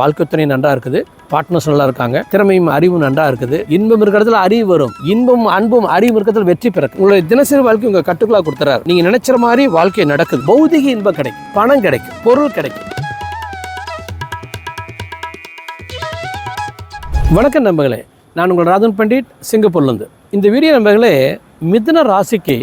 வாழ்க்கை துணை நன்றா இருக்குது. பார்ட்னர்ஸ் நல்லா இருக்காங்க. திறமையும் அறிவும் நன்றா இருக்குது. இன்பம் இருக்கிறதுல அறிவு வரும். இன்பம் அன்பும் அறிவு இருக்கிறதுல வெற்றி பிறக்கும். உங்களுடைய தினசரி வாழ்க்கை உங்க கட்டுக்குள்ளா கொடுத்துறாரு. நீங்க நினைச்ச மாதிரி வாழ்க்கை நடக்குது. பௌதிக இன்பம் கிடைக்கும். பணம் கிடைக்கும். பொருள் கிடைக்கும். வணக்கம் நண்பர்களே. நான் உங்கள் ராதன் பண்டிட் சிங்கப்பூர்லேருந்து இந்த வீடியோ நண்பர்களே மிதுன ராசிக்கு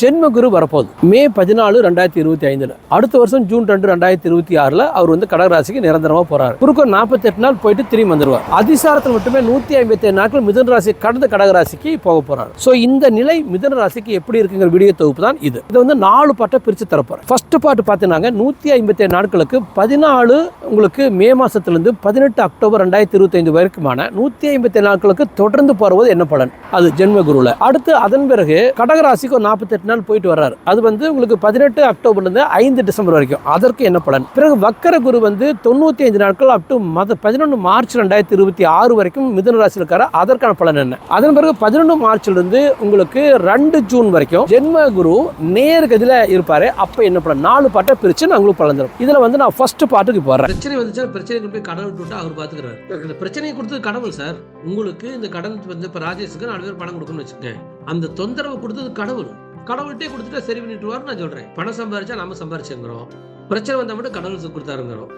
ஜென்ம குரு வரப்போகுது. மே பதினாலு ரெண்டாயிரத்தி இருபத்தி ஐந்தில். அடுத்த வருஷம் ஜூன் ரெண்டு ரெண்டாயிரத்தி இருபத்தி ஆறில் அவர் வந்து கடகராசிக்கு நிரந்தரமாக போகிறார் குறுக்க நாற்பத்தெட்டு நாள் போயிட்டு திரும்பி வந்துடுவார் அதிசாரத்தில் மட்டுமே நூற்றி ஐம்பத்தி ஏழு நாட்கள் மிதன ராசி கடந்த கடகராசிக்கு போக போகிறார் ஸோ இந்த நிலை மிதன ராசிக்கு எப்படி இருக்குங்கிற வீடியோ தொகுப்பு தான் இது. இதை வந்து நாலு பாட்டை பிரித்து தரப்போகிறேன் ஃபர்ஸ்ட் பாட்டு பார்த்தீங்கன்னா நூற்றி ஐம்பத்தி ஏழு நாட்களுக்கு பதினாலு உங்களுக்கு மே மாதத்துலேருந்து பதினெட்டு அக்டோபர் ரெண்டாயிரத்தி இருபத்தைந்து வரைக்குமான நூற்றி ஐம்பத்தி ஏழு நாட்களுக்கு தொடர்ந்து போகிறது என்ன பலன்? அது ஜென்ம குருவில் அடுத்து அதன் பிறகு கடகராசிக்கு நாற்பத்தி நாற்பத்தெட்டு நாள் போயிட்டு வர்றாரு. அது வந்து உங்களுக்கு பதினெட்டு அக்டோபர்லேருந்து ஐந்து டிசம்பர் வரைக்கும். அதற்கு என்ன பலன்? பிறகு வக்கர குரு வந்து தொண்ணூற்றி ஐந்து நாட்கள் அப் டு மத பதினொன்று மார்ச் ரெண்டாயிரத்தி இருபத்தி ஆறு வரைக்கும் மிதுன ராசியில் இருக்காரு. அதற்கான பலன் என்ன? அதன் பிறகு பதினொன்று மார்ச்லேருந்து உங்களுக்கு ரெண்டு ஜூன் வரைக்கும் ஜென்ம குரு நேர்கதியில் இருப்பாரு. அப்போ என்ன பலன்? நாலு பாட்டை பிரித்து நான் உங்களுக்கு பலன் தரும் இதில் வந்து நான் ஃபர்ஸ்ட் பாட்டுக்கு வரேன் பிரச்சனை வந்துச்சா பிரச்சனைக்கு போய் கடவுள் விட்டு அவர் பார்த்துக்கிறாரு இந்த பிரச்சனையை கொடுத்தது கடவுள் சார். உங்களுக்கு இந்த கடன் வந்து இப்போ ராஜேஷுக்கு நாலு பேர் பணம் கொடுக்கணும்னு வச்சுக்கோங்க. அந்த தொந்தரவு கொடுத்தது கடவுள். கடவுள்கிட்டே கொடுத்துட்டா சரி பண்ணிட்டுவார் நான் சொல்றேன். பணம் சம்பாரிச்சா நம்ம சம்பாரிச்சுங்கிறோம். பிரச்சனை வந்தா மட்டும் கடவுளுக்கு கொடுத்தாருங்கிறோம்.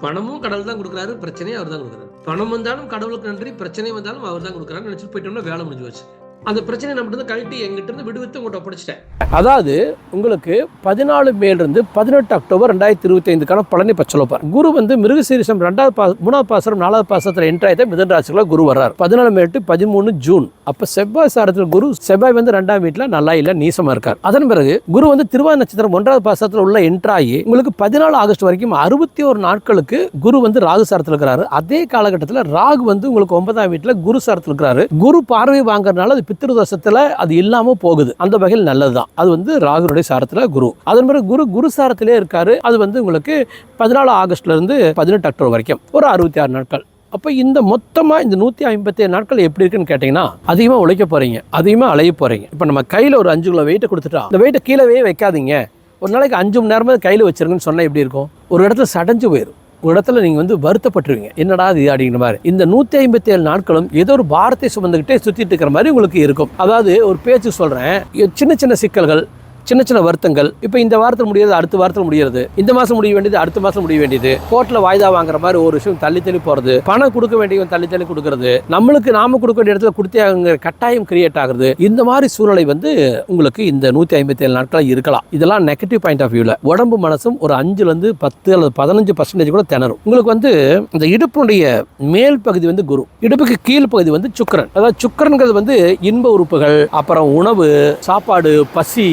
பணமும் கடவுள் தான் கொடுக்குறாரு பிரச்சனையும் அவர் தான் கொடுக்குறாரு. பணம் வந்தாலும் கடவுளுக்கு நன்றி பிரச்சனை வந்தாலும் அவர் தான் கொடுக்குறாரு நினைச்சிட்டு போயிட்டோம்னா வேலை முடிஞ்சு வச்சு அந்த பிரச்சனை நம்ம கழட்டி எங்கிட்ட இருந்து விடுவித்து உங்கள்கிட்ட ஒப்படைச்சிட்டேன். அதாவது உங்களுக்கு பதினாலு மேலிருந்து பதினெட்டு அக்டோபர் ரெண்டாயிரத்தி இருபத்தி ஐந்துக்கான பலனை இப்போ சொல்லப்பார் குரு வந்து மிருகசீரிசம் ரெண்டாவது பா மூணாவது பாசரம் நாலாவது பாசத்தில் என்ட்ரு ஆகிட்ட மிதன் ராசிக்குள்ள குரு வர்றார். பதினாலு மேட்டு பதிமூணு ஜூன். அப்போ செவ்வாய் சாரத்தில் குரு செவ்வாய் வந்து ரெண்டாம் வீட்டில் நல்லா இல்லை நீசமாக இருக்கார். அதன் பிறகு குரு வந்து திருவா நட்சத்திரம் ஒன்றாவது பாசத்தில் உள்ள என்ட்ராகி உங்களுக்கு பதினாலு ஆகஸ்ட் வரைக்கும் அறுபத்தி ஒரு நாட்களுக்கு குரு வந்து ராகு சாரத்தில் இருக்கிறாரு. அதே காலகட்டத்தில் ராகு வந்து உங்களுக்கு ஒன்பதாம் வீட்டில் குரு சாரத்தில் இருக்கிறாரு. குரு பார்வை வாங்குறதுனால அது பித்திருதோஷத்தில் அது இல்லாமல் போகுது. அந்த வகையில் நல்லது தான் அது வந்து ராகுனுடைய சாரத்தில் குரு. அதன் பிறகு குரு குரு சாரத்திலே இருக்காரு. அது வந்து உங்களுக்கு பதினாலு ஆகஸ்ட்லேருந்து பதினெட்டு அக்டோபர் வரைக்கும். ஒரு அறுபத்தி ஆறு நாட்கள். அப்போ இந்த மொத்தமாக இந்த நூற்றி ஐம்பத்தேழு நாட்கள் எப்படி இருக்குன்னு கேட்டிங்கன்னா அதிகமாக உழைக்க போகிறீங்க அதிகமாக அலைய போகிறீங்க இப்போ நம்ம கையில் ஒரு அஞ்சு கிலோ வெயிட்டை கொடுத்துட்டா இந்த வெயிட்டை கீழவே வைக்காதீங்க. ஒரு நாளைக்கு அஞ்சு மணி நேரமாக கையில் வச்சுருங்கன்னு சொன்னால் எப்படி இருக்கும்? ஒரு இடத்துல சடைஞ்சு போயிடும் இடத்துல நீங்கள் வந்து வருத்தப்பட்டுருவீங்க. என்னடா இது அப்படிங்கிற மாதிரி. இந்த நூற்றி ஐம்பத்தி ஏழு நாட்களும் ஏதோ ஒரு பாரத்தை சுமந்துக்கிட்டே சுற்றிட்டு இருக்கிற மாதிரி உங்களுக்கு இருக்கும். அதாவது ஒரு பேச்சு சொல்கிறேன் சின்ன சின்ன சிக்கல்கள் சின்ன சின்ன வருத்தங்கள். இப்போ இந்த வாரத்தில் முடியாது அடுத்த வாரத்தில் முடியாது இந்த மாதம் முடிய வேண்டியது அடுத்த மாதம் முடிய வேண்டியது. கோர்ட்டில் வாய்தா வாங்குற மாதிரி ஒரு விஷயம் தள்ளி தள்ளி போகிறது பணம் கொடுக்க வேண்டியவன் தள்ளி தள்ளி கொடுக்கறது. நம்மளுக்கு நாம கொடுக்க வேண்டிய இடத்துல கொடுத்தேங்கிற கட்டாயம் கிரியேட் ஆகுறது. இந்த மாதிரி சூழ்நிலை வந்து உங்களுக்கு இந்த நூற்றி ஐம்பத்தி ஏழு நாட்கள் இருக்கலாம். இதெல்லாம் நெகட்டிவ் பாயிண்ட் ஆஃப் வியூவில் உடம்பு மனசும் ஒரு அஞ்சுலேருந்து பத்து அல்லது பதினஞ்சு பர்சன்டேஜ் கூட திணறும். உங்களுக்கு வந்து இந்த இடுப்பினுடைய மேல் பகுதி வந்து குரு. இடுப்புக்கு கீழ் பகுதி வந்து சுக்கரன். அதாவது சுக்கரன்கிறது வந்து இன்ப உறுப்புகள் அப்புறம் உணவு சாப்பாடு பசி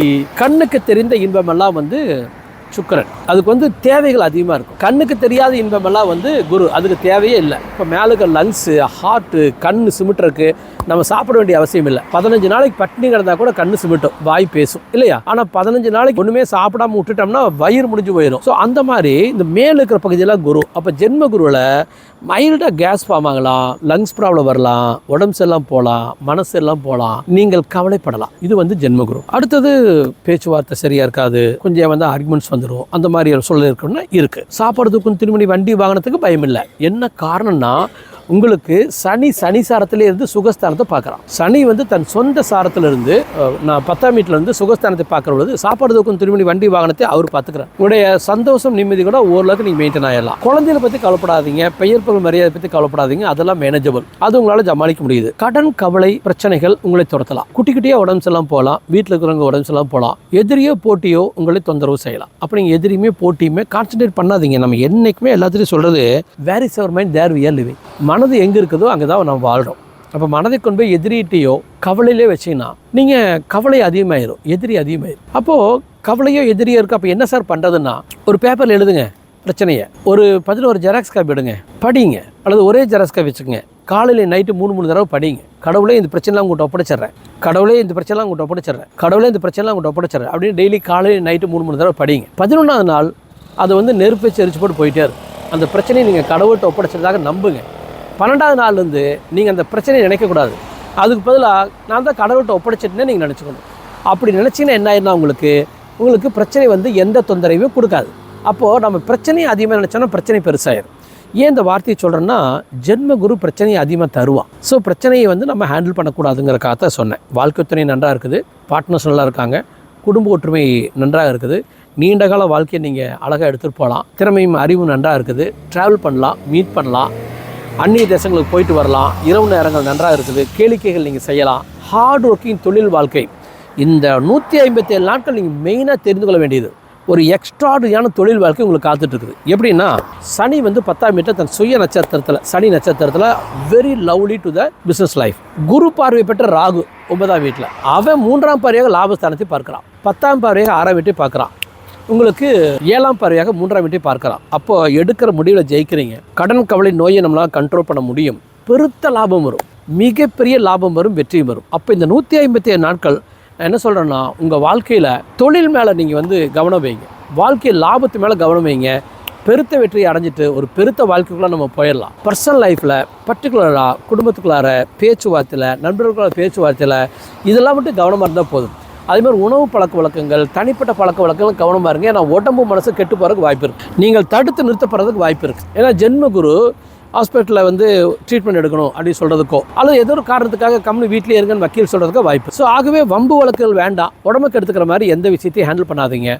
கண்ணுக்கு தெரிந்த இன்பமெல்லாம் வந்து சுக்கரன். அதுக்கு வந்து தேவைகள் அதிகமாக இருக்கும். கண்ணுக்கு தெரியாத இன்பமெல்லாம் வந்து குரு. அதுக்கு தேவையே இல்லை. இப்போ மேலுக்கு லங்ஸு ஹார்ட்டு கண் சிமிட்டுறதுக்கு நம்ம சாப்பிட வேண்டிய அவசியம் இல்லை. பதினஞ்சு நாளைக்கு பட்டினி கிடந்தா கூட கண்ணு சிமிட்டும். வாய் பேசும். இல்லையா? ஆனால் பதினஞ்சு நாளைக்கு ஒன்றுமே சாப்பிடாம விட்டுட்டோம்னா வயிறு முடிஞ்சு போயிடும் ஸோ அந்த மாதிரி இந்த மேல் இருக்கிற பகுதியெல்லாம் குரு. அப்போ ஜென்ம குருவில் மைல்டாக கேஸ் ஃபார்ம் ஆகலாம் லங்ஸ் ப்ராப்ளம் வரலாம் உடம்பு செல்லாம் போகலாம் மனசு எல்லாம் போகலாம் நீங்கள் கவலைப்படலாம். இது வந்து ஜென்மகுரு. அடுத்தது பேச்சுவார்த்தை சரியாக இருக்காது கொஞ்சம் வந்து ஆர்குமெண்ட்ஸ் வந்துடும் அந்த மாதிரி ஒரு சூழல் இருக்குன்னா இருக்குது சாப்பிட்றதுக்கும் திருமணி வண்டி வாகனத்துக்கு பயம் இல்லை என்ன காரணம்னா உங்களுக்கு சனி சனி சாரத்திலே இருந்து சுகஸ்தானத்தை பார்க்குறான் சனி வந்து தன் சொந்த சாரத்திலிருந்து நான் பத்தாம் வீட்டில் இருந்து சுகஸ்தானத்தை பார்க்குற பொழுது சாப்பாடுக்கும் திருமணி வண்டி வாகனத்தை அவர் பார்த்துக்கிறார். உங்களுடைய சந்தோஷம் நிம்மதி கூட ஓரளவுக்கு நீங்கள் மெயின்டைன் ஆகிடலாம் குழந்தைகளை பற்றி கவலைப்படாதீங்க பெயர் பொருள் மரியாதை பற்றி கவலைப்படாதீங்க அதெல்லாம் மேனேஜபிள் அது உங்களால் ஜமாளிக்க முடியுது. கடன் கவலை பிரச்சனைகள் உங்களை துரத்தலாம். குட்டி குட்டியாக உடம்பு செல்லாம் போகலாம் வீட்டில் இருக்கிறவங்க உடம்பு செல்லாம் போகலாம். எதிரியோ போட்டியோ உங்களை தொந்தரவு செய்யலாம். அப்போ நீங்கள் எதிரியுமே போட்டியுமே கான்சென்ட்ரேட் பண்ணாதீங்க. நம்ம என்றைக்குமே எல்லாத்துலையும் சொல்கிறது where is our mind there we are living மனது எங்கே இருக்குதோ அங்கே தான் நம்ம வாழ்கிறோம் அப்போ மனதை கொண்டு போய் எதிரிகிட்டையோ கவலையிலே வச்சீங்கன்னா நீங்கள் கவலை அதிகமாயிரும் எதிரி அதிகமாயிரும். அப்போது கவலையோ எதிரியோ இருக்கு. அப்போ என்ன சார் பண்ணுறதுன்னா ஒரு பேப்பரில் எழுதுங்க பிரச்சனையை. ஒரு பதில் ஒரு ஜெராக்ஸ் காப்பி எடுங்க படிங்க. அல்லது ஒரே ஜெராக்ஸ் காப்பி வச்சுக்கோங்க. காலையில் நைட்டு மூணு மூணு தடவை படிங்க. கடவுளே இந்த பிரச்சனைலாம் உங்கள்கிட்ட ஒப்படைச்சிடுறேன். கடவுளே இந்த பிரச்சனைலாம் உங்கள்கிட்ட ஒப்படைச்சிட்றேன். கடவுளே இந்த பிரச்சனைலாம் உங்கள்கிட்ட ஒப்படைச்சிட்றேன். அப்படின்னு டெய்லி காலையில் நைட்டு மூணு மூணு தடவை படிங்க. பதினொன்றாவது நாள் அதை வந்து நெருப்பு எரிச்சு போட்டு போயிட்டே இருக்கும். அந்த பிரச்சனையை நீங்கள் கடவுள்கிட்ட ஒப்படைச்சதாக நம்புங்க. பன்னெண்டாவது நாள்லேருந்து நீங்கள் அந்த பிரச்சனையை நினைக்கக்கூடாது. அதுக்கு பதிலாக நான் தான் கடவுள்கிட்ட ஒப்படைச்சிட்டேன்னு நீங்கள் நினச்சிக்கணும். அப்படி நினச்சிங்கன்னா என்ன ஆயிருந்தா உங்களுக்கு? உங்களுக்கு பிரச்சனை வந்து எந்த தொந்தரவையும் கொடுக்காது. அப்போது நம்ம பிரச்சனையை அதிகமாக நினச்சோன்னா பிரச்சனை பெருசாயிடும் ஏன் இந்த வார்த்தையை சொல்கிறேன்னா ஜென்ம குரு பிரச்சனையை அதிகமாக தருவான். ஸோ பிரச்சனையை வந்து நம்ம ஹேண்டில் பண்ணக்கூடாதுங்கிறக்காக தான் சொன்னேன். வாழ்க்கை துணை நன்றாக இருக்குது. பார்ட்னர்ஸ் நல்லா இருக்காங்க. குடும்ப ஒற்றுமை நன்றாக இருக்குது. நீண்ட கால வாழ்க்கையை நீங்கள் அழகாக எடுத்துகிட்டு போகலாம். திறமையும் அறிவும் நன்றாக இருக்குது. ட்ராவல் பண்ணலாம் மீட் பண்ணலாம். அந்நிய தேசங்களுக்கு போயிட்டு வரலாம். இரவு நேரங்கள் நன்றாக இருக்குது கேளிக்கைகள் நீங்கள் செய்யலாம். ஹார்ட் ஒர்க்கிங் தொழில் வாழ்க்கை. இந்த நூற்றி ஐம்பத்தி ஏழு நாட்கள் நீங்கள் மெயினாக தெரிந்து கொள்ள வேண்டியது. ஒரு எக்ஸ்ட்ராடியான தொழில் வாழ்க்கை உங்களுக்கு காத்துட்ருக்குது. எப்படின்னா சனி வந்து பத்தாம் மீட்டர் தன் சுய நட்சத்திரத்தில் சனி நட்சத்திரத்தில் very lovely to the business life குரு பார்வை பெற்ற ராகு ஒன்பதாம் வீட்டில். அவன் மூன்றாம் பார்வையாக லாபஸ்தானத்தை பார்க்குறான். பத்தாம் பார்வையாக ஆறாம் வீட்டை பார்க்குறான். உங்களுக்கு ஏழாம் பார்வையாக மூன்றாம் வீட்டை பார்க்கலாம். அப்போ எடுக்கிற முடிவில் ஜெயிக்கிறீங்க. கடன் கவலை நோயை நம்மளால் கண்ட்ரோல் பண்ண முடியும். பெருத்த லாபம் வரும். மிகப்பெரிய லாபம் வரும் வெற்றியும் வரும். அப்போ இந்த நூற்றி ஐம்பத்தி ஏழு நாட்கள் நான் என்ன சொல்கிறேன்னா உங்கள் வாழ்க்கையில் தொழில் மேலே நீங்கள் வந்து கவனம் வைங்க. வாழ்க்கையை லாபத்து மேலே கவனம் வைங்க. பெருத்த வெற்றியை அடைஞ்சிட்டு ஒரு பெருத்த வாழ்க்கைக்குள்ளே நம்ம போயிடலாம். பர்சனல் லைஃப்பில் பர்டிகுலராக குடும்பத்துக்குள்ளார பேச்சுவார்த்தையில் நண்பர்களோட பேச்சுவார்த்தையில் இதெல்லாம் மட்டும் கவனமாக இருந்தால் போதும். அதே மாதிரி உணவு பழக்க வழக்கங்கள் தனிப்பட்ட பழக்க வழக்கங்கள் கவனமாக இருங்க. ஏன்னா உடம்பு மனசு கெட்டு போகிறதுக்கு வாய்ப்பு இருக்குது நீங்கள் தடுத்து நிறுத்தப்படுறதுக்கு வாய்ப்பு இருக்குது ஏன்னா ஜென்மகுரு ஹாஸ்பிட்டலில் வந்து ட்ரீட்மெண்ட் எடுக்கணும் அப்படின்னு சொல்கிறதுக்கோ அல்லது ஏதோ ஒரு காரணத்துக்காக கம்மி வீட்டிலே இருங்கன்னு வக்கீல் சொல்கிறதுக்கோ வாய்ப்பு ஸோ ஆகவே வம்பு வழக்குகள் வேண்டாம். உடம்புக்கு எடுத்துக்கிற மாதிரி எந்த விஷயத்தையும் ஹேண்டில் பண்ணாதீங்க.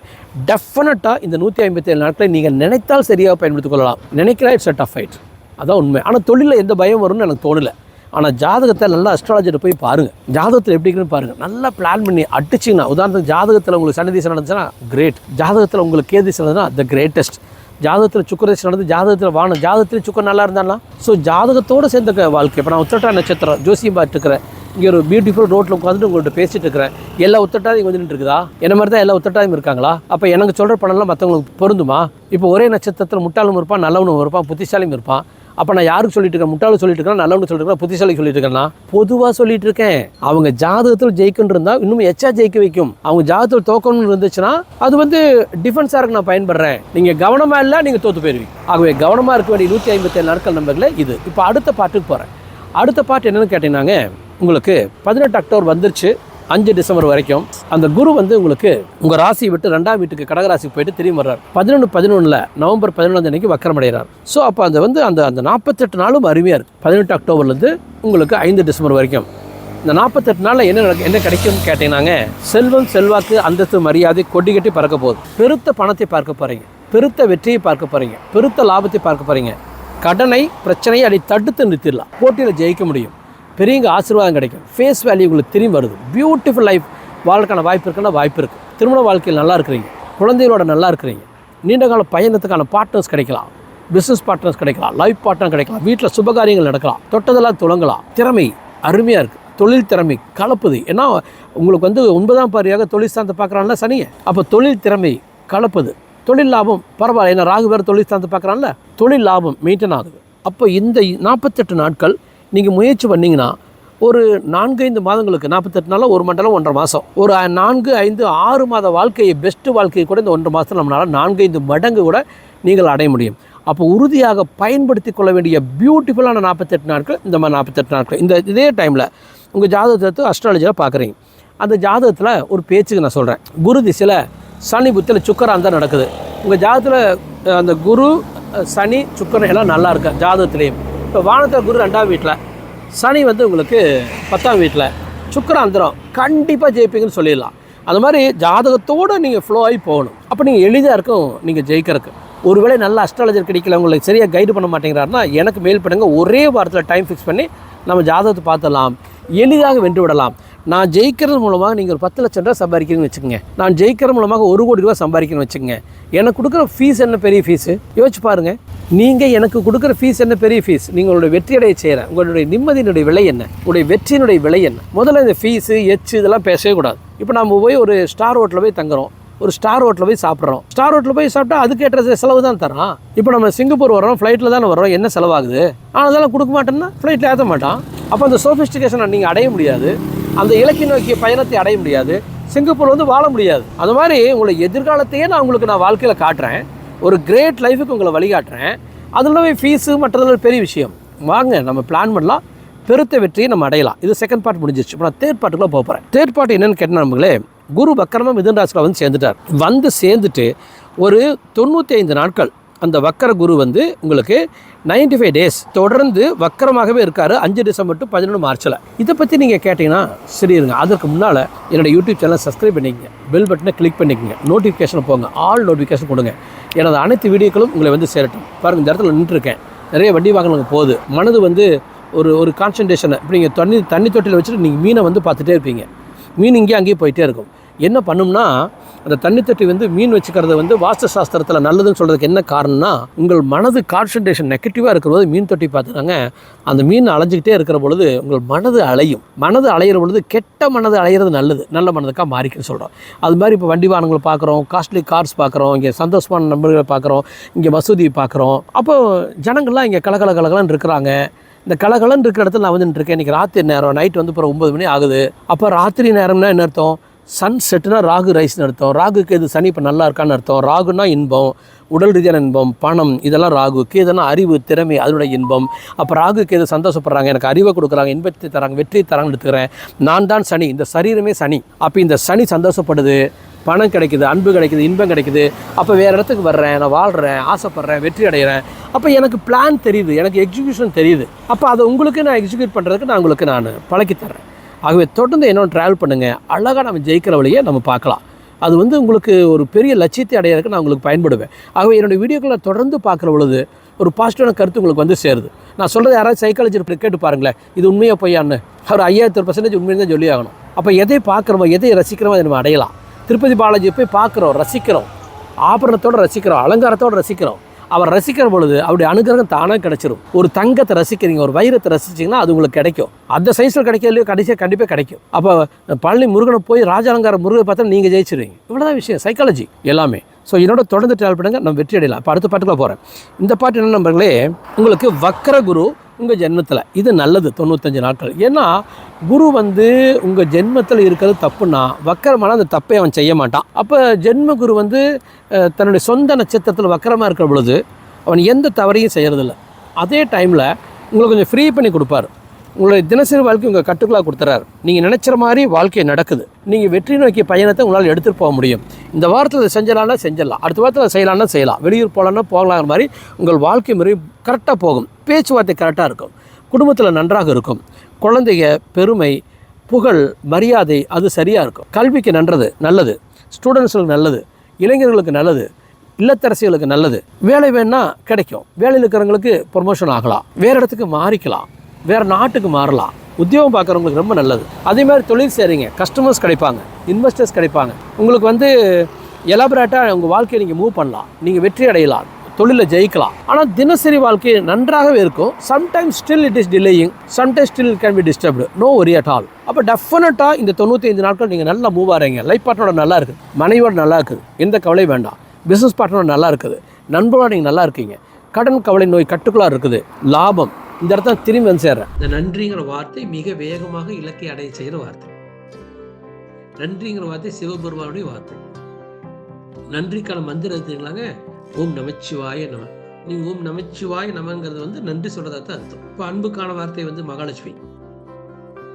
டெஃபினட்டாக இந்த நூற்றி ஐம்பத்தி ஏழு நாட்களை நீங்கள் நினைத்தால் சரியாக பயன்படுத்திக் கொள்ளலாம். நினைக்கிறா இட்ஸ் அ டஃப் ஃபைட் அதான் உண்மை. ஆனால் தொழிலில் எந்த பயம் வரும்னு எனக்கு தோணலை. ஆனால் ஜாதகத்தை நல்லா அஸ்ட்ராலஜிட்ட போய் பாருங்கள் ஜாதகத்தில் எப்படி இருக்குன்னு பாருங்கள் நல்லா பிளான் பண்ணி அடிச்சிங்கன்னா உதாரணத்துக்கு ஜாதகத்தில் உங்களுக்கு சனி நடந்துச்சுன்னா கிரேட் ஜாதகத்தில் உங்களுக்கு கேதி திசை நடந்துச்சுன்னா த கிரேட்டஸ்ட் ஜாதகத்தில் சுக்கரேஷ் நடந்து ஜாதகத்தில் வானம் ஜாதகத்தில் சுக்கர் நல்லா இருந்தாலும் ஸோ ஜாதகத்தோடு சேர்ந்த வாழ்க்கை. இப்போ நான் உத்திரட்டா நட்சத்திரம் ஜோசியம் பார்த்துருக்கிறேன். இங்கே ஒரு பியூட்டிஃபுல் ரோட்டில் உட்காந்துட்டு உங்கள்கிட்ட பேசிட்டு இருக்கிறேன். எல்லா உத்தட்டாதையும் வந்து இருக்குதா? என்ன மாதிரி தான் எல்லா உத்தட்டாயும் இருக்காங்களா? அப்போ எனக்கு சொல்கிற பணம்லாம் மற்றவங்களுக்கு பொருந்துமா? இப்போ ஒரே நட்சத்திரத்தில் முட்டாளும் இருப்பான் நல்லவனும் இருப்பான் புத்திசாலியும் இருப்பான். அப்போ நான் யாருக்கு சொல்லிட்டு இருக்கேன்? முட்டாளும் சொல்லிட்டு இருக்கேன்? நல்லவனு சொல்லிட்டு இருக்கேன்? புத்திசாலி சொல்லிட்டு இருக்கேன்னா பொதுவாக சொல்லிட்டு இருக்கேன். அவங்க ஜாதகத்தில் ஜெயிக்கணும் இருந்தால் இன்னும் எச்சா ஜெயிக்க வைக்கும். அவங்க ஜாதகத்தில் தோக்கணும்னு இருந்துச்சுன்னா அது வந்து டிஃபென்ஸாக இருக்கு நான் பயன்படுறேன். நீங்கள் கவனமாக இல்லை நீங்கள் தோத்து போயிருவீங்க. ஆகவே கவனமாக இருக்க வேண்டிய நூற்றி ஐம்பத்தேழு நாட்கள் நம்பர்களே இது. இப்போ அடுத்த பாட்டுக்கு போகிறேன் அடுத்த பாட்டு என்னென்னு கேட்டீங்கன்னாங்க உங்களுக்கு பதினெட்டு அக்டோபர் வந்துருச்சு. அஞ்சு டிசம்பர் வரைக்கும் அந்த குரு வந்து உங்களுக்கு உங்கள் ராசியை விட்டு ரெண்டாம் வீட்டுக்கு கடகராசிக்கு போயிட்டு திரும்பி வர்றார். பதினொன்று பதினொன்றில் நவம்பர் பதினொன்றாம் அன்னைக்கு வக்கரமடைகிறார். ஸோ அப்போ அந்த வந்து அந்த அந்த நாற்பத்தெட்டு நாளும் அருமையாக இருக்குது பதினெட்டு அக்டோபர்லேருந்து உங்களுக்கு ஐந்து டிசம்பர் வரைக்கும். இந்த நாற்பத்தெட்டு நாளில் என்ன நடக்கு என்ன கிடைக்கும்னு கேட்டீங்கன்னாங்க செல்வம் செல்வாக்கு அந்தஸ்து மரியாதை கொடி கட்டி பறக்க போகுது. பெருத்த பணத்தை பார்க்க போகிறீங்க பெருத்த வெற்றியை பார்க்க போகிறீங்க பெருத்த லாபத்தை பார்க்க போகிறீங்க கடனை பிரச்சனையை அதை தடுத்து நிறுத்திடலாம். போட்டியில் ஜெயிக்க முடியும். பெரியவங்க ஆசீர்வாதம் கிடைக்கும். ஃபேஸ் வேல்யூ உங்களுக்கு திரும்பி வருது. பியூட்டிஃபுல் லைஃப் வாழ்க்கான வாய்ப்பு இருக்குன்னா வாய்ப்பு இருக்குது திருமண வாழ்க்கையில் நல்லா இருக்கிறீங்க. குழந்தைகளோட நல்லா இருக்கிறீங்க. நீண்ட கால பயணத்துக்கான பார்ட்னர்ஸ் கிடைக்கலாம். பிஸ்னஸ் பார்ட்னர்ஸ் கிடைக்கலாம். லைஃப் பார்ட்னர் கிடைக்கலாம். வீட்டில் சுபகாரியங்கள் நடக்கலாம். தொட்டதெல்லாம் துளங்கலாம். திறமை அருமையாக இருக்குது தொழில் திறமை கலப்புது. ஏன்னா உங்களுக்கு வந்து ஒன்பதாம் பாரியாக தொழில் ஸ்தானத்தை பார்க்குறான்ல சனியை. அப்போ தொழில் திறமை கலப்புது. தொழில் லாபம் பரவாயில்ல. ஏன்னா ராகு வேறு தொழில் ஸ்தானத்தை பார்க்குறான்ல. தொழில் லாபம் மெயின்டைன் ஆகுது. அப்போ இந்த நாற்பத்தெட்டு நாட்கள் நீங்கள் முயற்சி பண்ணிங்கன்னா ஒரு நான்கு ஐந்து மாதங்களுக்கு நாற்பத்தெட்டு நாளில் ஒரு மண்டலம் ஒன்றரை மாதம் ஒரு நான்கு ஐந்து ஆறு மாத வாழ்க்கையை பெஸ்ட்டு வாழ்க்கையை கூட இந்த ஒன்றரை மாதத்தில் நம்மளால் நான்கு ஐந்து மடங்கு கூட நீங்கள் அடைய முடியும். அப்போ உறுதியாக பயன்படுத்தி கொள்ள வேண்டிய பியூட்டிஃபுல்லான நாற்பத்தெட்டு நாட்கள் இந்த மாதிரி நாற்பத்தெட்டு நாட்கள். இந்த இதே டைமில் உங்கள் ஜாதகத்தை அஸ்ட்ராலஜியில் பார்க்குறீங்க. அந்த ஜாதகத்தில் ஒரு பேச்சுக்கு நான் சொல்கிறேன் குரு திசையில் சனி புத்தியில் சுக்கரம் தான் நடக்குது. உங்கள் ஜாதகத்தில் அந்த குரு சனி சுக்கரன் எல்லாம் நல்லா இருக்கு? ஜாதகத்துலேயும். இப்போ வானத்தில் குரு ரெண்டாம் வீட்டில் சனி வந்து உங்களுக்கு பத்தாம் வீட்டில் சுக்கராந்திரம் கண்டிப்பாக ஜெயிப்பீங்கன்னு சொல்லிடலாம். அந்த மாதிரி ஜாதகத்தோடு நீங்கள் ஃப்ளோ ஆகி போகணும். அப்போ நீங்கள் எளிதாக இருக்கும் நீங்கள் ஜெயிக்கிறதுக்கு. ஒருவேளை நல்ல அஸ்ட்ராலஜர் கிடைக்கல உங்களுக்கு சரியாக கைடு பண்ண மாட்டேங்கிறாருன்னா எனக்கு மெயில் பண்ணுங்கள் ஒரே வாரத்தில் டைம் ஃபிக்ஸ் பண்ணி நம்ம ஜாதகத்தை பார்த்துடலாம். எளிதாக வென்று விடலாம். நான் ஜெயிக்கிறது மூலமாக நீங்கள் ஒரு பத்து லட்சம் ரூபா சம்பாதிக்கிறீங்கன்னு வச்சுக்கோங்க. நான் ஜெயிக்கிறது மூலமாக ஒரு கோடி ரூபா சம்பாதிக்கணும்னு வச்சுக்கோங்க. எனக்கு கொடுக்குற ஃபீஸ் என்ன பெரிய ஃபீஸு யோசிச்சு பாருங்கள் நீங்கள் எனக்கு கொடுக்குற ஃபீஸ் என்ன? பெரிய ஃபீஸ் நீங்கள் நீங்களுடைய வெற்றியடைய செய்கிறேன் உங்களுடைய நிம்மதியினுடைய விலை என்ன? உங்களுடைய வெற்றியினுடைய விலை என்ன? முதல்ல இந்த ஃபீஸு எச்சு இதெல்லாம் பேசவே கூடாது. இப்போ நம்ம போய் ஒரு ஸ்டார் ஹோட்டலில் போய் தங்குறோம். ஒரு ஸ்டார் ஹோட்டலில் போய் சாப்பிட்றோம். ஸ்டார் ஹோட்டலில் போய் சாப்பிட்டா அதுக்கேற்ற செலவு தான் தரான் இப்போ நம்ம சிங்கப்பூர் வரோம் ஃப்ளைட்டில் தானே வரோம் என்ன செலவாகுது? ஆனால் அதெல்லாம் கொடுக்க மாட்டேன்னா ஃப்ளைட்டில் ஏற்ற மாட்டான். அப்போ அந்த சோஃபிஸ்டிகேஷனை நீங்கள் அடைய முடியாது. அந்த இலக்கை நோக்கிய பயணத்தை அடைய முடியாது. சிங்கப்பூர் வந்து வாழ முடியாது. அது மாதிரி உங்களை எதிர்காலத்தையே நான் உங்களுக்கு நான் வாழ்க்கையில் காட்டுறேன். ஒரு கிரேட் லைஃபுக்கு உங்களை வழிகாட்டுறேன். அதுலவே ஃபீஸு மற்றதெல்லாம் பெரிய விஷயம். வாங்க நம்ம பிளான் பண்ணலாம். பெருத்த வெற்றியை நம்ம அடையலாம். இது செகண்ட் பார்ட் முடிஞ்சிருச்சு. இப்போ நான் தேர்ட் பார்ட்டுக்குள்ளே போக போகிறேன் தேர்ட் பார்ட் என்னன்னு கேட்டால் நம்மளே குரு பக்கரமாக மிதன் ராசியில் வந்து சேர்ந்துட்டார். வந்து சேர்ந்துட்டு ஒரு தொண்ணூற்றி ஐந்து நாட்கள் அந்த வக்கர குரு வந்து உங்களுக்கு நைன்டி ஃபைவ் டேஸ் தொடர்ந்து வக்கரமாகவே இருக்கார். அஞ்சு டிசம்பர் டு பதினொன்று மார்ச்சில் இதை பற்றி நீங்கள் கேட்டிங்கன்னா சரி இருங்க. அதற்கு முன்னால் என்னோடய யூடியூப் சேனல் சப்ஸ்கிரைப் பண்ணிக்கங்க. பெல் பட்டனை கிளிக் பண்ணிக்கங்க. நோட்டிஃபிகேஷன் போங்க. ஆல் நோட்டிஃபிகேஷன் கொடுங்க. எனது அனைத்து வீடியோக்களும் உங்களை வந்து சேரட்டும். பாருங்க இந்த இடத்துல நின்றுருக்கேன். நிறைய வண்டி வாகனங்கள் போகுது. மனது வந்து ஒரு ஒரு கான்சன்ட்ரேஷனை இப்போ நீங்கள் தண்ணி தண்ணி தொட்டியில் வச்சுட்டு நீங்கள் மீனை வந்து பார்த்துட்டே இருப்பீங்க. மீன் இங்கேயும் அங்கேயும் போயிட்டே இருக்கும். என்ன பண்ணும்னா அந்த தண்ணி தொட்டி வந்து மீன் வச்சுக்கிறது வந்து வாஸ்து சாஸ்திரத்தில் நல்லதுன்னு சொல்கிறதுக்கு என்ன காரணம்னா உங்கள் மனது கான்சன்ட்ரேஷன் நெகட்டிவாக இருக்கிற போது மீன் தொட்டி பார்த்துறாங்க அந்த மீன் அலைஞ்சிக்கிட்டே இருக்கிற பொழுது உங்கள் மனது அலையும். மனது அலையிற பொழுது கெட்ட மனது அலையிறது நல்லது. நல்ல மனதுக்காக மாறிக்குன்னு சொல்கிறோம் அது மாதிரி இப்போ வண்டி வாகனங்களை பார்க்குறோம் காஸ்ட்லி கார்ஸ் பார்க்குறோம் இங்கே சந்தோஷமான நண்பர்களை பார்க்குறோம் இங்கே மசூதி பார்க்குறோம். அப்போ ஜனங்கள்லாம் இங்கே கலகல கலகலன்னு இருக்கிறாங்க. இந்த கலகலன்னு இருக்கிற இடத்துல நான் வந்து இருக்கேன் இன்றைக்கி ராத்திரி நேரம் நைட் வந்து அப்புறம் ஒம்பது மணி ஆகுது. அப்போ ராத்திரி நேரம்னா என்ன அர்த்தம்? சன் செட்டுனா ராகு ரைஸ்னு அர்த்தம். ராகுக்கு இது சனி இப்போ நல்லா இருக்கான்னு அர்த்தம். ராகுனா இன்பம் உடல் ரீதியான இன்பம் பணம் இதெல்லாம் ராகுக்கு இதெல்லாம் அறிவு திறமை அதனுடைய இன்பம். அப்போ ராகுக்கு எது சந்தோஷப்படுறாங்க? எனக்கு அறிவை கொடுக்குறாங்க இன்பத்தை தராங்க வெற்றி தராங்கன்னு எடுத்துக்கிறேன். நான் தான் சனி. இந்த சரீரமே சனி. அப்போ இந்த சனி சந்தோஷப்படுது பணம் கிடைக்குது அன்பு கிடைக்குது இன்பம் கிடைக்குது. அப்போ வேறு இடத்துக்கு வர்றேன் நான் வாழ்கிறேன் ஆசைப்பட்றேன் வெற்றி அடைகிறேன். அப்போ எனக்கு பிளான் தெரியுது எனக்கு எக்ஸிக்யூஷன் தெரியுது. அப்போ அதை உங்களுக்கு நான் எக்ஸிக்யூட் பண்ணுறதுக்கு நான் உங்களுக்கு நான் பழக்கி தர்றேன் ஆகவே தொடர்ந்து என்னோட ட்ராவல் பண்ணுங்கள் அழகாக நம்ம ஜெயிக்கிற வழியை நம்ம பார்க்கலாம். அது வந்து உங்களுக்கு ஒரு பெரிய லட்சியத்தை அடையிறதுக்கு நான் உங்களுக்கு பயன்படுவேன். ஆகவே என்னுடைய வீடியோக்களை தொடர்ந்து பார்க்குற பொழுது ஒரு பாசிட்டிவான கருத்து உங்களுக்கு வந்து சேருது. நான் சொல்கிறது யாராவது சைக்காலஜி கேட்டு பாருங்களேன். இது உண்மையாக பொய்யான்னு அவர் ஐயாயிரத்து பர்சன்டேஜ் உண்மையாக தான் சொல்லி ஆகணும். அப்போ எதை பார்க்குறோமோ எதை ரசிக்கிறோமோ அதை நம்ம அடையலாம். திருப்பதி பாலாஜி போய் பார்க்குறோம் ரசிக்கிறோம். ஆபரணத்தோடு ரசிக்கிறோம் அலங்காரத்தோடு ரசிக்கிறோம். அவர் ரசிக்கிற பொழுது அவருடைய அனுகிரகம் தானாக கிடைச்சிரும். ஒரு தங்கத்தை ரசிக்கிறீங்க ஒரு வைரத்தை ரசிச்சிங்கன்னா அது உங்களுக்கு கிடைக்கும். அந்த சைஸில் கிடைக்கலையோ கடைசியாக கண்டிப்பாக கிடைக்கும். அப்போ பழனி முருகனை போய் ராஜாலங்கார முருகனை பார்த்தா நீங்கள் ஜெயிச்சிருவீங்க. இவ்வளோதான் விஷயம் சைக்காலஜி எல்லாமே. ஸோ என்னோட தொடர்ந்து ட்ராவல் பண்ணுங்கள் நம்ம வெற்றி அடையலாம். இப்போ அடுத்த பாட்டுக்குள்ளே போகிறேன் இந்த பாட்டு என்ன நம்பர்களே உங்களுக்கு வக்கர குரு உங்கள் ஜென்மத்தில். இது நல்லது தொண்ணூத்தஞ்சு நாட்கள். ஏன்னா குரு வந்து உங்கள் ஜென்மத்தில் இருக்கிறது தப்புன்னா வக்கரமான அந்த தப்பை அவன் செய்ய மாட்டான். அப்போ ஜென்ம குரு வந்து தன்னுடைய சொந்த நட்சத்திரத்தில் வக்கரமாக இருக்கிற பொழுது அவன் எந்த தவறையும் செய்கிறதில்ல அதே டைமில் உங்களுக்கு கொஞ்சம் ஃப்ரீ பண்ணி கொடுப்பாரு. உங்களுடைய தினசரி வாழ்க்கை உங்கள் கட்டுக்களாக கொடுத்துறாரு. நீங்கள் நினைச்ச மாதிரி வாழ்க்கை நடக்குது. நீங்கள் வெற்றி நோக்கிய பயணத்தை உங்களால் எடுத்துகிட்டு போக முடியும். இந்த வாரத்தில் அதை செஞ்சலாம்னா செஞ்சிடலாம் அடுத்த வாரத்தில் செய்யலாம்னா செய்யலாம். வெளியூர் போகலான்னா போகலாங்கிற மாதிரி உங்கள் வாழ்க்கை முறை கரெக்டாக போகும். பேச்சுவார்த்தை கரெக்டாக இருக்கும். குடும்பத்தில் நன்றாக இருக்கும். குழந்தைங்க பெருமை புகழ் மரியாதை அது சரியாக இருக்கும். கல்விக்கு நன்றது நல்லது. ஸ்டூடெண்ட்ஸுக்கு நல்லது. இளைஞர்களுக்கு நல்லது. இல்லத்தரசிகளுக்கு நல்லது. வேலை வேணால் கிடைக்கும். வேலையில் இருக்கிறவங்களுக்கு ப்ரொமோஷன் ஆகலாம். வேறு இடத்துக்கு மாறிக்கலாம். வேறு நாட்டுக்கு மாறலாம். உத்தியோகம் பார்க்குறவங்களுக்கு ரொம்ப நல்லது. அதே மாதிரி தொழில் செய்கிறீங்க கஸ்டமர்ஸ் கிடைப்பாங்க. இன்வெஸ்டர்ஸ் கிடைப்பாங்க. உங்களுக்கு வந்து எலாபரேட்டாக உங்கள் வாழ்க்கையை நீங்கள் மூவ் பண்ணலாம். நீங்கள் வெற்றி அடையலாம். தொழிலில் ஜெயிக்கலாம். ஆனால் தினசரி வாழ்க்கை நன்றாகவே இருக்கும். Sometimes still it is delaying sometimes still can be disturbed no worry at all அப்போ டெஃபினட்டாக இந்த தொண்ணூற்றி ஐந்து நாட்கள் நீங்கள் நல்லா மூவ் ஆகிறீங்க லைஃப் பார்ட்னரோட நல்லா இருக்குது மனைவியோட நல்லா இருக்குது எந்த கவலையும் வேண்டாம். பிஸ்னஸ் பார்ட்னரோட நல்லா இருக்குது. நண்பரோட நீங்கள் நல்லா இருக்கீங்க. கடன் கவலை நோய் கட்டுக்குள்ளாக இருக்குது. லாபம். இந்த இடத்த திரும்பி வந்து சேர்றேன். இந்த நன்றிங்கிற வார்த்தை மிக வேகமாக இலக்கை அடைய செய்கிற வார்த்தை. நன்றிங்கிற வார்த்தை சிவபெருமானுடைய வார்த்தை. நன்றிக்கான மந்திரம் எடுத்துக்கலாங்க. ஓம் நமச்சிவாய நம. நீங்கள் ஓம் நமச்சிவாய நமங்கிறது வந்து நன்றி சொல்கிறதா தான் அர்த்தம். இப்போ அன்புக்கான வார்த்தை வந்து மகாலட்சுமி.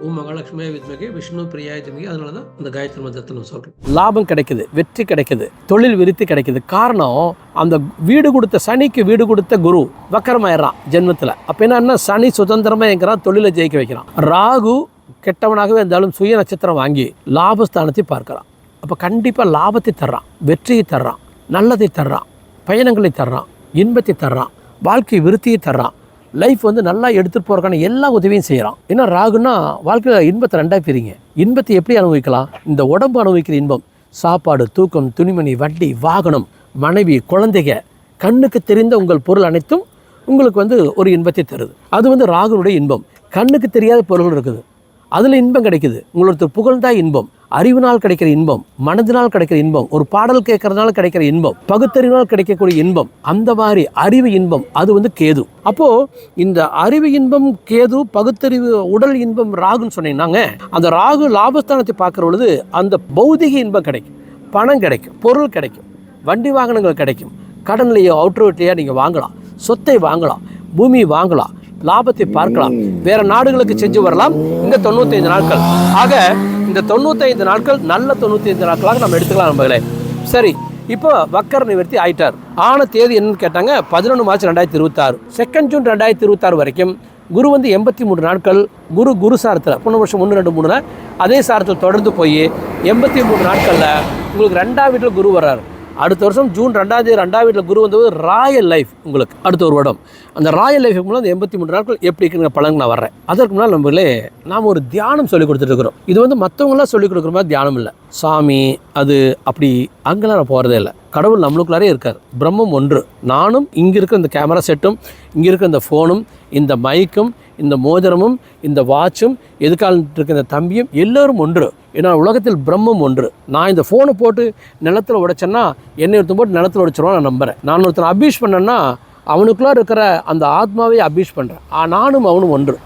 ஓம் மகாலட்சுமியா வித்மகி விஷ்ணு பிரியாய துமிகை அதனால தான் அந்த காயத்ரி மந்திரத்தை நம்ம சொல்கிறோம் லாபம் கிடைக்குது வெற்றி கிடைக்குது தொழில் விருத்தி கிடைக்குது. காரணம் அந்த வீடு கொடுத்த சனிக்கு வீடு கொடுத்த குரு வக்கரமாயிடுறான் ஜென்மத்தில். அப்போ என்னன்னா சனி சுதந்திரமாக எங்கிறான் தொழிலை ஜெயிக்க வைக்கிறான். ராகு கெட்டவனாகவே இருந்தாலும் சுய நட்சத்திரம் வாங்கி லாபஸ்தானத்தை பார்க்குறான். அப்போ கண்டிப்பாக லாபத்தை தர்றான் வெற்றியை தர்றான் நல்லதை தர்றான் பயணங்களை தர்றான் இன்பத்தை தர்றான் வாழ்க்கை விருத்தியை தர்றான். லைஃப் வந்து நல்லா எடுத்துகிட்டு போகிறக்கான எல்லா உதவியும் செய்கிறான் ஏன்னா ராகுனா வாழ்க்கையில் இன்பத்தை ரெண்டாக பிரிங்க. இன்பத்தை எப்படி அனுபவிக்கலாம்? இந்த உடம்பு அனுபவிக்கிற இன்பம். சாப்பாடு தூக்கம் துணிமணி வட்டி வாகனம் மனைவி குழந்தைக கண்ணுக்கு தெரிந்த உங்கள் பொருள் அனைத்தும் உங்களுக்கு வந்து ஒரு இன்பத்தை தருது. அது வந்து ராகுனுடைய இன்பம். கண்ணுக்கு தெரியாத பொருள்கள் இருக்குது. அதில் இன்பம் கிடைக்குது. உங்களோட புகழ்ந்தா இன்பம் அறிவினால் கிடைக்கிற இன்பம் மனதினால் கிடைக்கிற இன்பம் ஒரு பாடல் கேட்கறதுனால கிடைக்கிற இன்பம் பகுத்தறிவினால் கிடைக்கக்கூடிய இன்பம் அந்த மாதிரி அறிவு இன்பம் அது வந்து கேது. அப்போ இந்த அறிவு இன்பம் கேது பகுத்தறிவு உடல் இன்பம் ராகுன்னு சொன்னீங்கன்னாங்க. அந்த ராகு லாபஸ்தானத்தை பார்க்குற பொழுது அந்த பௌதிக இன்பம் கிடைக்கும். பணம் கிடைக்கும் பொருள் கிடைக்கும் வண்டி வாகனங்கள் கிடைக்கும். கடன்லையோ அவுட்ரோட்லையோ நீங்கள் வாங்கலாம். சொத்தை வாங்கலாம் பூமி வாங்கலாம். லாபத்தை பார்க்கலாம். வேற நாடுகளுக்கு செஞ்சு வரலாம். இந்த தொண்ணூத்தைந்து நாட்கள். ஆக இந்த தொண்ணூத்தைந்து நாட்கள் நல்ல தொண்ணூத்தைந்து நாட்களாக நம்ம எடுத்துக்கலாம் நம்பர்களே சரி இப்போ வக்கர நிவர்த்தி ஆயிட்டார். ஆன தேதி என்னன்னு கேட்டாங்க? பதினொன்று மார்ச் ரெண்டாயிரத்தி இருபத்தாறு. செகண்ட் ஜூன் ரெண்டாயிரத்தி இருபத்தாறு வரைக்கும் குரு வந்து எண்பத்தி மூணு நாட்கள் குரு குரு சாரத்தில் போன வருஷம் ஒன்று ரெண்டு மூணுனா அதே சாரத்தில் தொடர்ந்து போய் எண்பத்தி மூணு நாட்களில் உங்களுக்கு ரெண்டாம் வீட்டில் குரு வர்றாரு. அடுத்த வருஷம் ஜூன் ரெண்டாம் தேதி ரெண்டாம் வீட்டில் குரு வந்தது ராயல் லைஃப் உங்களுக்கு அடுத்த ஒரு வருடம். அந்த ராயல் லைஃப் மூலம் அந்த எண்பத்தி மூணு நாட்கள் எப்படி இருக்குங்கிற பலன் நான் வர்றேன். அதற்கு முன்னால் நம்மளே நாம் ஒரு தியானம் சொல்லிக் கொடுத்துட்டு இருக்கிறோம் இது வந்து மற்றவங்களாம் சொல்லிக் கொடுக்குற மாதிரி தியானம் இல்லை. சாமி அது அப்படி அங்கெல்லாம் நான் போகிறதே இல்லை. கடவுள் நம்மளுக்குள்ளாரே இருக்கார். பிரம்மம் ஒன்று. நானும் இங்கே இருக்க இந்த கேமரா செட்டும் இங்கே இருக்க இந்த ஃபோனும் இந்த மைக்கும் இந்த மோதிரமும் இந்த வாட்சும் எதுக்கால இருக்க இந்த தம்பியும் எல்லோரும் ஒன்று. ஏன்னா உலகத்தில் பிரம்மம் ஒன்று. நான் இந்த ஃபோனை போட்டு நிலத்தில் உடைச்சேன்னா என்னை ஒருத்தன் போட்டு நிலத்தில் உடைச்சிருவான் நான் நம்புறேன். நான் ஒருத்தனை அபியூஸ் பண்ணேன்னா அவனுக்குள்ளே இருக்கிற அந்த ஆத்மாவை அபியூஸ் பண்ணுறேன் நானும் அவனும் ஒன்று.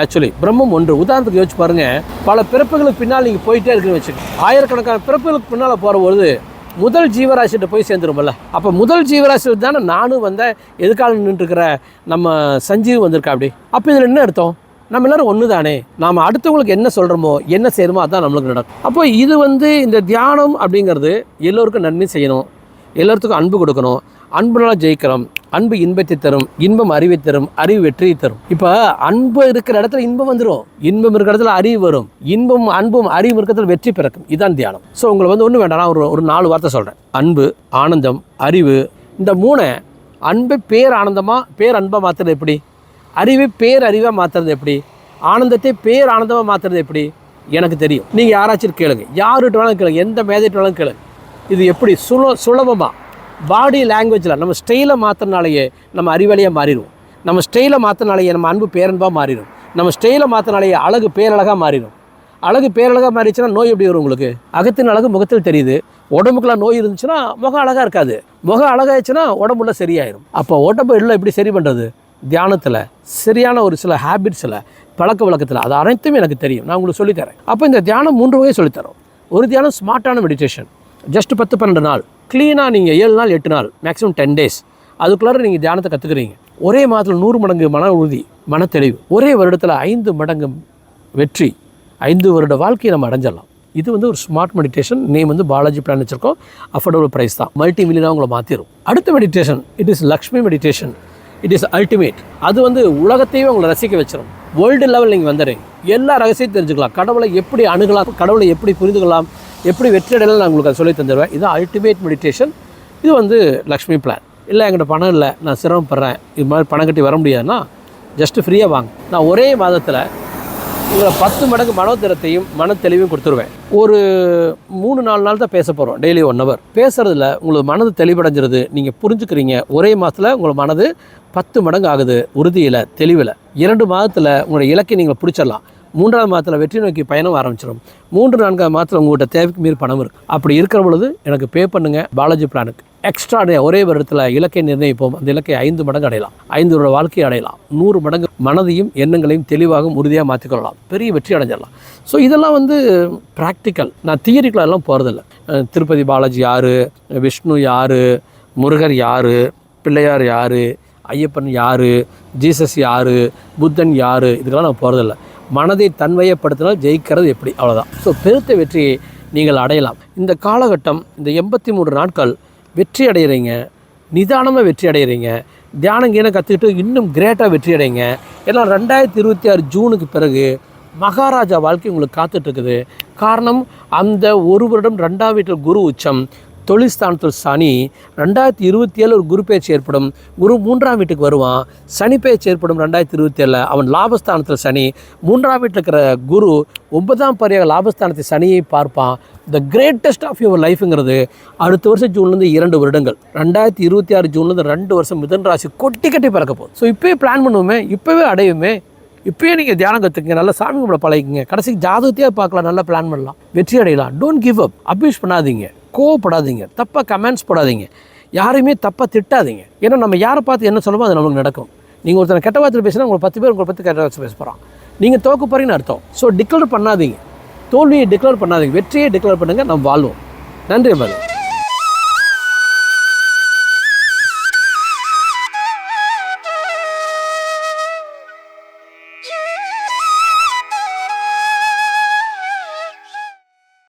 ஆக்சுவலி பிரம்மம் ஒன்று. உதாரணத்துக்கு யோசிச்சு பாருங்கள் பல பிறப்புகளுக்கு பின்னால் நீங்கள் போயிட்டே இருக்குன்னு வச்சுக்கோங்க. ஆயிரக்கணக்கான பிறப்புகளுக்கு பின்னால் போகிறபொழுது முதல் ஜீவராசிகிட்ட போய் சேர்ந்துருமில்ல அப்போ முதல் ஜீவராசி தானே நானும் வந்தேன் எதுக்காக நின்றுருக்கிற நம்ம சஞ்சீவ் வந்திருக்கா அப்படி. அப்போ இதில் என்ன அர்த்தம்? நம்ம எல்லாரும் ஒன்று தானே நாம் அடுத்தவங்களுக்கு என்ன சொல்கிறோமோ என்ன செய்கிறோமோ அதுதான் நம்மளுக்கு நடக்கும். அப்போ இது வந்து இந்த தியானம் அப்படிங்கிறது எல்லோருக்கும் நன்மை செய்யணும். எல்லோருத்துக்கும் அன்பு கொடுக்கணும். அன்புனால ஜெயிக்கிறோம் அன்பு இன்பத்தை தரும் இன்பம் அறிவை தரும் அறிவு வெற்றியை தரும். இப்போ அன்பு இருக்கிற இடத்துல இன்பம் வந்துடும் இன்பம் இருக்கிற இடத்துல அறிவு வரும். இன்பம் அன்பும் அறிவு இருக்கிறதுல வெற்றி பிறக்கும். இதுதான் தியானம். ஸோ உங்களை வந்து ஒன்றும் வேண்டாம். நான் ஒரு ஒரு நாலு வார்த்தை சொல்கிறேன் அன்பு ஆனந்தம் அறிவு. இந்த மூணை அன்பை பேர் ஆனந்தமாக பேர் அன்பாக மாற்றுறது எப்படி? அறிவை பேர் அறிவாக மாற்றுறது எப்படி? ஆனந்தத்தை பேர் ஆனந்தமாக மாற்றுறது எப்படி? எனக்கு தெரியும். நீங்கள் யாராச்சும் கேளுங்க. யார்கிட்ட வேணாலும் கேளுங்க. எந்த மேதைட்டு வேணாலும் கேளுங்க. இது எப்படி சுல சுலபமாக பாடி லாங்குவேஜில் நம்ம ஸ்டைலை மாற்றினாலேயே நம்ம அறிவாளியாக மாறிடுவோம். நம்ம ஸ்டைலை மாற்றினாலேயே நம்ம அன்பு பேரன்பாக மாறிடும். நம்ம ஸ்டைலை மாற்றினாலேயே அழகு பேரழகாக மாறிடும். அழகு பேரழகாக மாறிடுச்சுன்னா நோய் எப்படி வரும் உங்களுக்கு? அகத்தின் அழகு முகத்தில் தெரியுது. உடம்புக்குலாம் நோய் இருந்துச்சுன்னா முகம் அழகாக இருக்காது. முகம் அழகாகிடுச்சுன்னா உடம்புல சரியாயிடும் அப்போ உடம்பு எல்லாம் எப்படி சரி பண்ணுறது தியானத்தில் சரியான ஒரு சில ஹேபிட்ஸில் பழக்க வழக்கத்தில். அது அனைத்தும் எனக்கு தெரியும். நான் உங்களுக்கு சொல்லித்தரேன். அப்போ இந்த தியானம் மூன்று வகை சொல்லித்தரோம். ஒரு தியானம் ஸ்மார்ட்டான மெடிடேஷன் ஜஸ்ட் பத்து பன்னெண்டு நாள். க்ளீனாக நீங்கள் ஏழு நாள் எட்டு நாள் மேக்ஸிமம் டென் டேஸ் அதுக்குள்ளார நீங்கள் தியானத்தை கற்றுக்குறீங்க ஒரே மாதத்தில் நூறு மடங்கு மன உறுதி மனத்தெளிவு. ஒரே வருடத்தில் ஐந்து மடங்கு வெற்றி ஐந்து வருட வாழ்க்கையை நம்ம அடைஞ்சிடலாம். இது வந்து ஒரு ஸ்மார்ட் மெடிடேஷன் நேம் வந்து பாலாஜி பிளான் வச்சுருக்கோம். அஃபோர்டபுள் ப்ரைஸ் தான். மல்டி மில்லியனாக உங்களை மாற்றிடும் அடுத்த meditation it is Lakshmi meditation it is ultimate அது வந்து உலகத்தையே உங்களை ரசிக்க வச்சிடும் வேர்ல்டு லெவல் நீங்கள் வந்துடுறீங்க. எல்லா ரகசியத்தையும் தெரிஞ்சுக்கலாம். கடவுளை எப்படி அணுகலாம்? கடவுளை எப்படி புரிந்து கொள்ளலாம் எப்படி வெற்றி அடையலாம்? நான் உங்களுக்கு அதை சொல்லி தந்துடுவேன். இது அல்டிமேட் மெடிடேஷன் இது வந்து லக்ஷ்மி பிளான் இல்லை என்கிட்ட பணம் இல்லை. நான் சிரமப்படுறேன். இது மாதிரி பணம் கட்டி வர முடியாதுன்னா ஜஸ்ட்டு ஃப்ரீயாக வாங்க. நான் ஒரே மாதத்தில் உங்களை பத்து மடங்கு மனோதிரத்தையும் மன தெளிவையும் கொடுத்துருவேன். ஒரு மூணு நாலு நாள் தான் பேச போகிறோம் டெய்லி ஒன் ஹவர் பேசுகிறதுல உங்களுக்கு மனது தெளிவடைஞ்சிருது நீங்கள் புரிஞ்சுக்கிறீங்க ஒரே மாதத்தில் உங்கள் மனது பத்து மடங்கு ஆகுது உறுதியில் தெளிவில். இரண்டு மாதத்தில் உங்களோட இலக்கை நீங்கள் பிடிச்சிடலாம். மூன்றாவது மாதத்தில் வெற்றி நோக்கி பயணம் ஆரம்பிச்சிடும் மூன்று நான்காவது மாதத்தில் உங்கள்கிட்ட தேவைக்கு மீறி பணம் இருக்குது அப்படி இருக்கிற பொழுது எனக்கு பே பண்ணுங்கள் பாலாஜி பிளானுக்கு எக்ஸ்ட்ரா ஒரே வருடத்தில் இலக்கை நிர்ணயிப்போம். அந்த இலக்கை ஐந்து மடங்கு அடையலாம். ஐந்து வாழ்க்கையை அடையலாம். நூறு மடங்கு மனதையும் எண்ணங்களையும் தெளிவாகவும் உறுதியாக மாற்றிக்கொள்ளலாம் பெரிய வெற்றி அடைஞ்சிடலாம். ஸோ இதெல்லாம் வந்து ப்ராக்டிக்கல் நான் தியரிக்கலாக போகிறதில்ல திருப்பதி பாலாஜி யார்? விஷ்ணு யார்? முருகர் யார்? பிள்ளையார் யார்? ஐயப்பன் யார்? ஜீசஸ் யார்? புத்தன் யார்? இதுக்கெல்லாம் நான் போகிறதில்ல மனதை தன்மையப்படுத்தினால் ஜெயிக்கிறது எப்படி? அவ்வளோதான் ஸோ பெருத்த வெற்றியை நீங்கள் அடையலாம். இந்த காலகட்டம் இந்த எண்பத்தி மூன்று நாட்கள் வெற்றி அடைகிறீங்க நிதானமாக வெற்றி அடைகிறீங்க தியானம் கீழே கற்றுக்கிட்டு இன்னும் கிரேட்டாக வெற்றி அடைங்க ஏன்னா ரெண்டாயிரத்தி இருபத்தி ஆறு ஜூனுக்கு பிறகு மகாராஜா வாழ்க்கை உங்களுக்கு காத்துட்ருக்குது காரணம் அந்த ஒரு வருடம் ரெண்டாம் வீட்டில் குரு உச்சம். தொழில் ஸ்தானத்தில் சனி ரெண்டாயிரத்தி இருபத்தி ஏழு ஒரு குரு பேச்சு ஏற்படும். குரு மூன்றாம் வீட்டுக்கு வருவான். சனி பேச்சு ஏற்படும் ரெண்டாயிரத்தி இருபத்தி ஏழில். அவன் லாபஸ்தானத்தில் சனி. மூன்றாம் வீட்டில் இருக்கிற குரு ஒன்பதாம் பரியாக லாபஸ்தானத்தை சனியை பார்ப்பான். த கிரேட்டஸ்ட் ஆஃப் யுவர் லைஃப்ங்கிறது அடுத்த வருஷம் ஜூன்லேருந்து இரண்டு வருடங்கள். ரெண்டாயிரத்தி இருபத்தி ஆறு ஜூன்லேருந்து ரெண்டு வருஷம் மிதன் ராசி கொட்டி கட்டி பறக்க போகுது. ஸோ இப்போயே பிளான் பண்ணுவோமே இப்போவே அடையுமே இப்போயே நீங்கள் தியானம் கற்றுக்குங்க நல்லா சாமி கும்பிட பழகிங்க கடைசிக்கு ஜாதகத்தையே பார்க்கலாம் நல்லா பிளான் பண்ணலாம். வெற்றி அடையலாம். டோன்ட் கிவ் அப் அப்யூஸ் பண்ணாதீங்க. கோவப்படாதீங்க. தப்பாக கமெண்ட்ஸ் போடாதீங்க. யாரையுமே தப்பாக திட்டாதீங்க. ஏன்னா நம்ம யாரை பார்த்து என்ன சொல்லுமோ அது நமக்கு நடக்கும். நீங்கள் ஒருத்தனை கெட்ட வார்த்தை பேசினா உங்களை பத்து பேர் உங்களை பற்றி கெட்ட வார்த்தை பேச போகிறான் நீங்கள் தோக்க போகிறீங்கன்னு அர்த்தம். ஸோ டிக்ளேர் பண்ணாதீங்க. தோல்வியை டிக்ளேர் பண்ணாதீங்க. வெற்றியை டிக்ளேர் பண்ணுங்கள் நம்ம வாழ்வோம். நன்றி மது